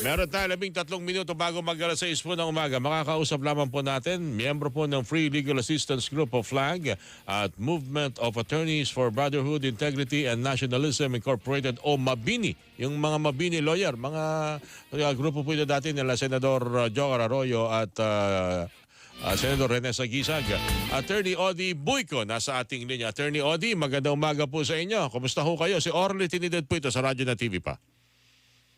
Meron tayo labing tatlong minuto bago mag alas 6 po ng umaga. Makakausap lamang po natin, miyembro po ng Free Legal Assistance Group of FLAG at Movement of Attorneys for Brotherhood, Integrity and Nationalism Incorporated o MABINI. Yung mga MABINI lawyer, mga uh, grupo po ito dati nila Senador Joker Arroyo at uh, uh, Senador Rene Sagisag. Attorney Odi Buyko nasa ating linya. Attorney Odi, magandang umaga po sa inyo. Kumusta ho kayo? Si Orly Tinidad po ito sa radyo na TV pa.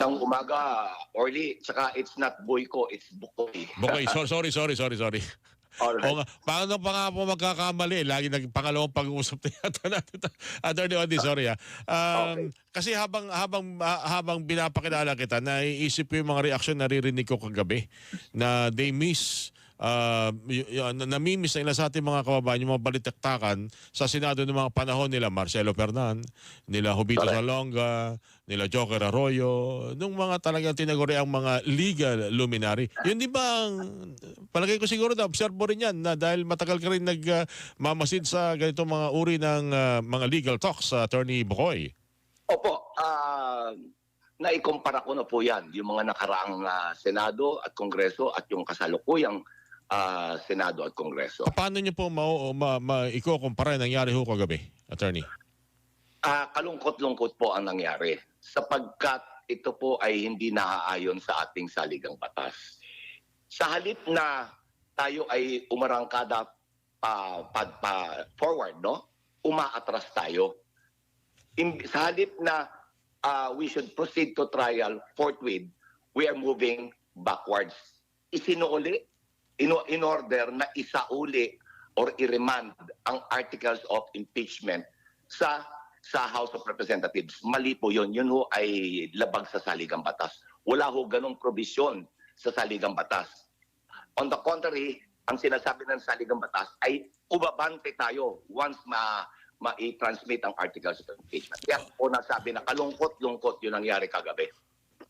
Ng umaga, Orly, tsaka it's not Boyko, it's Bukoy. Bukoy, so- sorry, sorry, sorry, sorry. Alright. O nga, paano pa nga po magkakamali? Lagi nag pangalawang pag-uusap na yata natin. Attorney Odi, sorry ah. Um, Kasi habang habang habang binapakilala kita, naiisip ko yung mga reaksyon na naririnig ko kagabi na they miss uh, namimiss na ilan sa ating mga kababayan yung mga balitaktakan sa Senado ng mga panahon nila Marcelo Fernan, nila Jubito Correct. Salonga, nila Joker Arroyo, nung mga talagang tinaguri ang mga legal luminary. Yun di ba, ang- palagay ko siguro na observe mo rin yan na dahil matagal ka rin nagmamasid sa ganitong mga uri ng ah, mga legal talks sa Attorney Bukoy. Opo, ah, naikumpara ko na po yan, yung mga nakaraang ah, Senado at Kongreso at yung kasalukuyang ah, Senado at Kongreso. Paano niyo po ma, ma, ma ikukumpara nangyari ho kagabi, Attorney? Ah, kalungkot-lungkot po ang nangyari sapagkat ito po ay hindi naaayon sa ating saligang batas. Sa halip na tayo ay umarangkada pa, pa, pa forward, no? Umaatras tayo. In, sa halip na ah, we should proceed to trial forthwith, we are moving backwards. Isinuuli, in, in order na isauli or i-remand ang articles of impeachment sa sa House of Representatives. Mali po yun. Yun ho ay labag sa saligang batas. Wala ho ganong provision sa saligang batas. On the contrary, ang sinasabi ng saligang batas ay ubabante tayo once ma ma-transmit ang articles of impeachment. Kaya po nasabi na kalungkot-lungkot yun nangyari kagabi.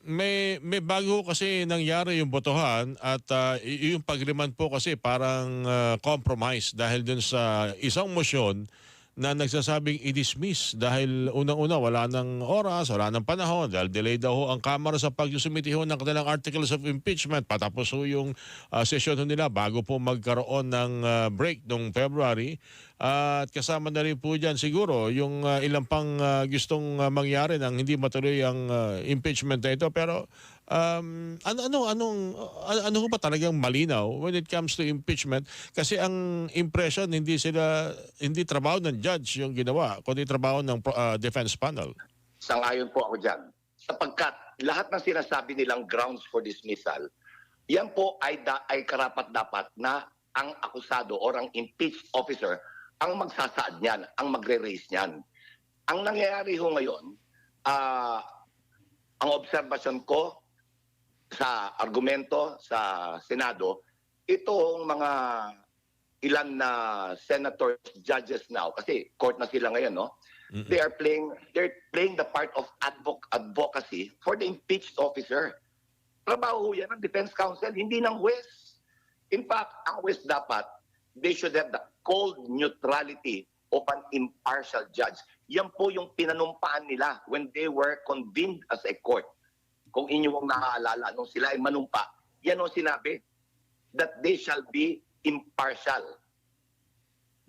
May may bago kasi nangyari yung botohan at y- yung pag-remand po kasi parang ah, compromise dahil dun sa isang motion na nagsasabing i-dismiss dahil unang-una wala ng oras, wala ng panahon dahil delay daw ho ang Kamara sa pagsumiti ho ng kanilang articles of impeachment. Patapos ho yung session ho nila bago po magkaroon ng ah, break noong February at kasama na rin po dyan siguro yung ah, ilang pang ah, gustong ah, mangyari nang hindi matuloy ang ah, impeachment na ito pero um, ano ano anong ano, ba talagang malinaw when it comes to impeachment kasi ang impression hindi sila hindi trabaho ng judge yung ginawa kundi trabaho ng ah, defense panel. Sangayon po ako dyan. Sapagkat lahat ng sinasabi nilang grounds for dismissal, yan po ay, da, ay karapat dapat na ang akusado or ang impeached officer ang magsasaad niyan, ang magre-raise niyan. Ang nangyayari ho ngayon, ah, ang obserbasyon ko sa argumento sa Senado, itong mga ilan na senators, judges now, kasi court na sila ngayon, no? Mm-mm. They are playing they're playing the part of advoc- advocacy for the impeached officer. Trabaho ho yan ng defense counsel, hindi ng huwes. In fact, ang huwes dapat, they should have the cold neutrality of an impartial judge. Yan po yung pinanumpaan nila when they were convened as a court. Kung inyong naaalala, nung sila ay manumpa, yan ang sinabi, that they shall be impartial.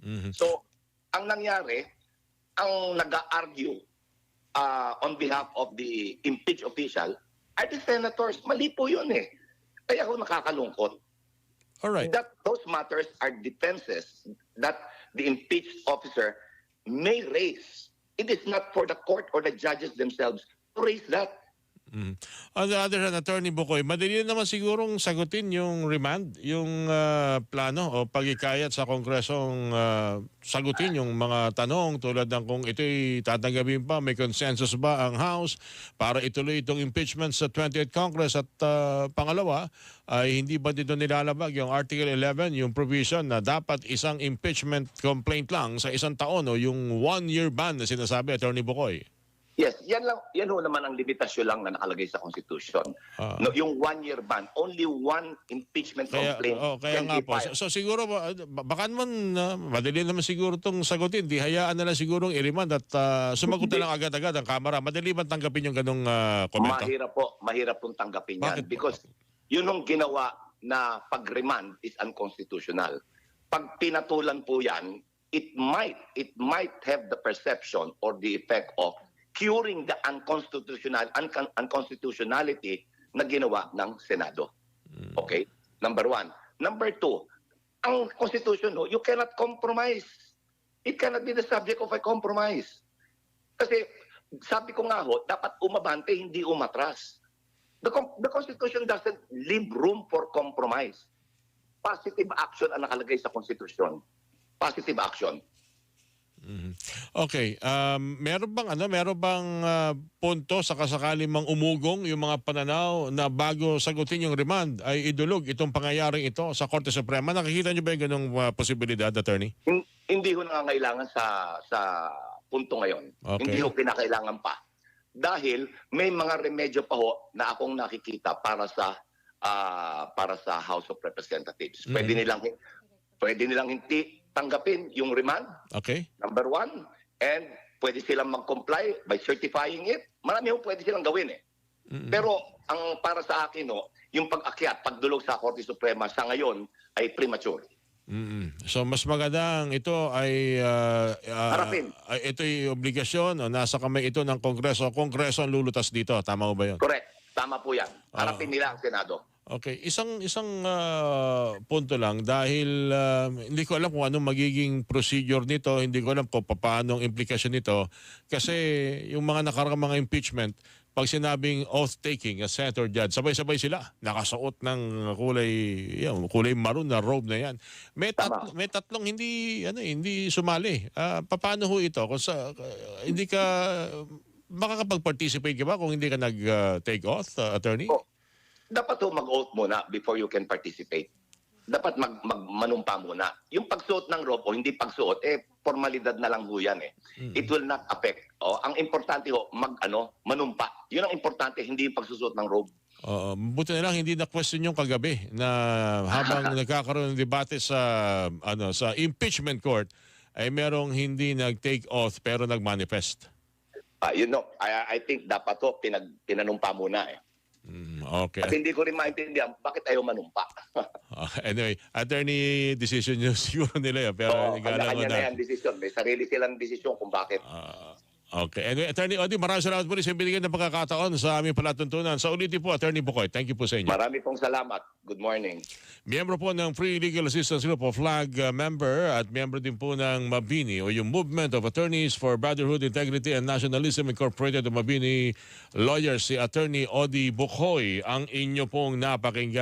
Mhm. So, ang nangyari, ang nag-argue uh, on behalf of the impeached official are the senators. Mali po yun eh. Kaya ako nakakalungkot All right. that those matters are defenses that the impeached officer may raise. It is not for the court or the judges themselves to raise that. Mhm. On the other hand, Attorney Bukoy, madali naman sigurong sagutin yung remand, yung ah, plano o pagikayat sa Kongresong ah, sagutin yung mga tanong tulad ng kung ito'y tatanggapin pa, may consensus ba ang House para ituloy itong impeachment sa 28th Congress at ah, pangalawa, ay hindi ba dito nilalabag yung Article 11, yung provision na dapat isang impeachment complaint lang sa isang taon o yung one-year ban na sinasabi, Attorney Bukoy? Yes, yan lang yan ho naman ang limitasyon lang na nakalagay sa Constitution. Ah. No, yung one-year ban, only one impeachment Kaya, complaint oh, kaya nga po. So, so siguro, ba- baka naman, uh, madali naman siguro itong sagutin. Di hayaan na lang siguro i-remand at ah, sumagot na lang agad-agad ang Kamara. Madali ba tanggapin yung ganong ah, komento? Mahirap po, mahirap pong tanggapin yan. Bakit po? Because yun ang ginawa na pag-remand is unconstitutional. Pag pinatulan po yan, it might, it might have the perception or the effect of curing the unconstitutional, uncon- unconstitutionality na ginawa ng Senado. Mm. Okay? Number one. Number two, ang Constitution, no, you cannot compromise. It cannot be the subject of a compromise. Kasi sabi ko nga ho, dapat umabante, hindi umatras. The, the Constitution doesn't leave room for compromise. Positive action ang nakalagay sa Constitution. Positive action. Mhm. Okay, um, meron bang ano, meron bang ah, punto sa kasakali mang umugong yung mga pananaw na bago sagutin yung remand ay idulog itong pangyayaring ito sa Korte Suprema? Nakikita niyo ba yung ganong ah, posibilidad, attorney? Hin- hindi ho nangangailangan sa sa punto ngayon. Okay. Hindi ho kinakailangan pa. Dahil may mga remedyo pa ho na akong nakikita para sa ah, para sa House of Representatives. Pwede Mhm. nilang pwede nilang hindi tanggapin yung remand, Okay? number one, and pwede silang mag-comply by certifying it. Marami ho pwede silang gawin eh. Mm-mm. Pero ang para sa akin ho, yung pag-akyat, pagdulog sa Korte Suprema sa ngayon ay premature. Mm-mm. So mas magandang ito ay ah, ah, Harapin. ay ito'y obligasyon o nasa kamay ito ng Kongreso. Kongreso ang lulutas dito. Tama ba yun? Correct. Tama po yan. Harapin Ah. nila ang Senado. Okay, isang isang ah, punto lang dahil ah, hindi ko alam kung anong magiging procedure nito, hindi ko alam kung paano ang implikasyon nito kasi yung mga nakarang mga impeachment pag sinabing oath taking as senator judge, sabay-sabay sila nakasuot ng kulay yan, kulay maroon na robe na yan. May tat- may tatlong hindi ano eh, hindi sumali. Ah, paano ho ito? Kung sa hindi ka makakapag-participate ka ba kung hindi ka nag-take oath, ah, attorney? Oh. Dapat ho mag-oath muna before you can participate. Dapat mag, magmanumpa muna. Yung pagsuot ng robe o hindi pagsuot, eh, formalidad na lang ho yan eh. It will not affect. O, ang importante ho, mag, ano, manumpa. Yun ang importante, hindi yung pagsusuot ng robe. Oo, buti na lang hindi na question yung kagabi na habang nagkakaroon ng debate sa ano sa impeachment court ay merong hindi nag-take oath pero nag-manifest. Ah, you know, I, I think dapat ho, pinag, pinanumpa muna eh. Mm, At okay. hindi ko rin maintindihan bakit ayaw manumpa. Ah, anyway, attorney decision nyo siguro nila yan, pero Oo, ko kanya-kanya na yan desisyon. May sarili silang desisyon kung bakit. Ah, okay. Anyway, Attorney Odi, maraming salamat po rin sa binigyan ng pagkakataon sa aming palatuntunan. Sa ulitin po, Attorney Bukoy, thank you po sa inyo. Marami pong salamat. Good morning. Miyembro po ng Free Legal Assistance Group of Flag uh, member at miyembro din po ng Mabini o yung Movement of Attorneys for Brotherhood, Integrity and Nationalism Incorporated o Mabini Lawyers, si Attorney Odi Bukoy ang inyo pong napakinggan.